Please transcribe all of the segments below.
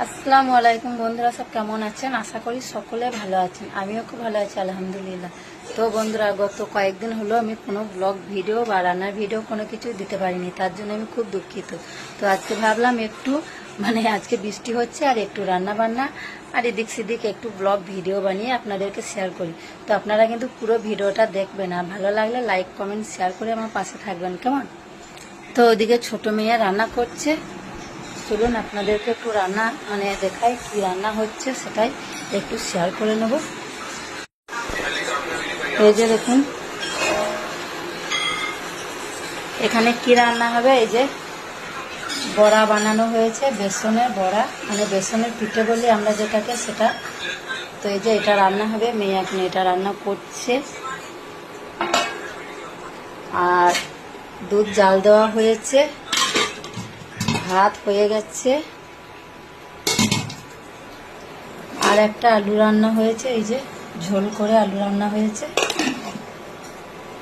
আসসালামু আলাইকুম বন্ধুরা, সব কেমন আছেন? আশা করি সকলে ভালো আছেন। আমিও খুব ভালো আছি, আলহামদুলিল্লাহ। তো বন্ধুরা, গত কয়েকদিন হলো আমি কোনো ব্লগ ভিডিও বা রান্নার ভিডিও কোনো কিছু দিতে পারিনি, তার জন্য আমি খুব দুঃখিত। তো আজকে ভাবলাম একটু মানে আজকে বৃষ্টি হচ্ছে আর একটু রান্না বান্না আর এদিক সেদিক একটু ব্লগ ভিডিও বানিয়ে আপনাদেরকে শেয়ার করি। তো আপনারা কিন্তু পুরো ভিডিওটা দেখবেন আর ভালো লাগলে লাইক কমেন্ট শেয়ার করে আমার পাশে থাকবেন, কেমন? তো ওদিকে ছোট মেয়ে রান্না করছে। চলুন আপনাদেরকে একটু রান্না মানে দেখাই কি রান্না হচ্ছে সেটাই একটু শেয়ার করে নেব। এই যে দেখুন, এখানে কি রান্না হবে? এই যে বড়া বানানো হয়েছে, বেসনের বড়া মানে বেসনের পিঠে বলি আমরা যেটাকে সেটা। তো এই যে এটা রান্না হবে, মেয়ে এখন এটা রান্না করছে। আর দুধ জাল দেওয়া হয়েছে। ভাত হয়ে গেছে। আর একটা আলু রান্না হয়েছে, এই যে ঝোল করে আলু রান্না হয়েছে।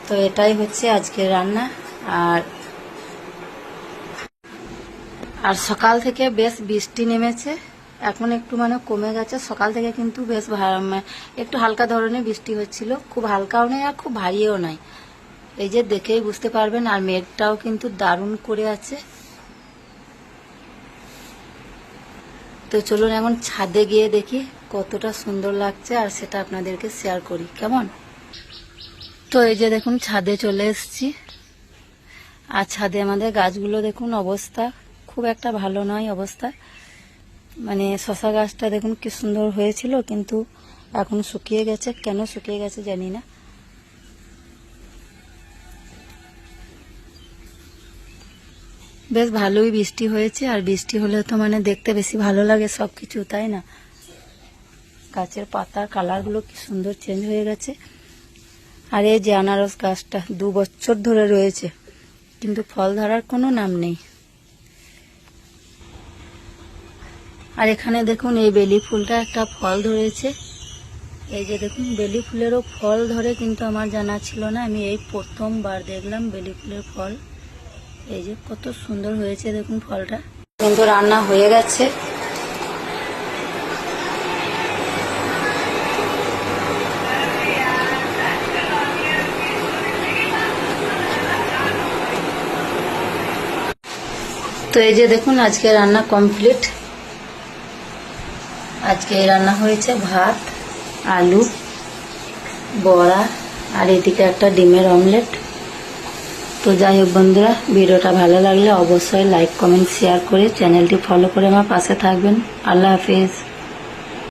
তো এটাই হচ্ছে আজকের রান্না। আর আর সকাল থেকে বেশ বৃষ্টি নেমেছে। এখন একটু মানে কমে গেছে। সকাল থেকে কিন্তু বেশ একটু হালকা ধরনের বৃষ্টি হচ্ছিল। খুব হালকাও নেই আর খুব ভারীও নাই। এই যে দেখেই বুঝতে পারবেন, আর মেঘটাও কিন্তু দারুণ করে আছে। তো চলুন এখন ছাদে গিয়ে দেখি কতটা সুন্দর লাগছে আর সেটা আপনাদেরকে শেয়ার করি। কেমন? তো এই যে দেখুন, ছাদে চলে এসেছি। আর ছাদে আমাদের গাছগুলো দেখুন, অবস্থা খুব একটা ভালো নয় অবস্থা। মানে শশা গাছটা দেখুন কি সুন্দর হয়েছিল, কিন্তু এখন শুকিয়ে গেছে। কেন শুকিয়ে গেছে জানি না। বেশ ভালোই বৃষ্টি হয়েছে, আর বৃষ্টি হলে তো মানে দেখতে বেশি ভালো লাগে সব কিছু তাই না? গাছের পাতার কালারগুলো কি সুন্দর চেঞ্জ হয়ে গেছে। আর এই যে আনারস গাছটা দু বছর ধরে রয়েছে, কিন্তু ফল ধরার কোনো নাম নেই। আর এখানে দেখুন এই বেলি ফুলটা একটা ফল ধরেছে। এই যে দেখুন, বেলি ফুলেরও ফল ধরে, কিন্তু আমার জানা ছিল না, আমি এই প্রথমবার দেখলাম বেলি ফুলের ফল। এই যে কত সুন্দর হয়েছে দেখুন ফলটা। কিন্তু রান্না হয়ে গেছে। তো এই যে দেখুন, আজকে রান্না কমপ্লিট আজকে রান্না হয়েছে ভাত, আলু, বড়া, আর এদিকে একটা ডিমের অমলেট তো যাই হোক বন্ধুরা, ভিডিওটা ভালো লাগলে অবশ্যই লাইক কমেন্ট শেয়ার করে চ্যানেলটি ফলো করে আমার পাশে থাকবেন। আল্লাহ হাফিজ।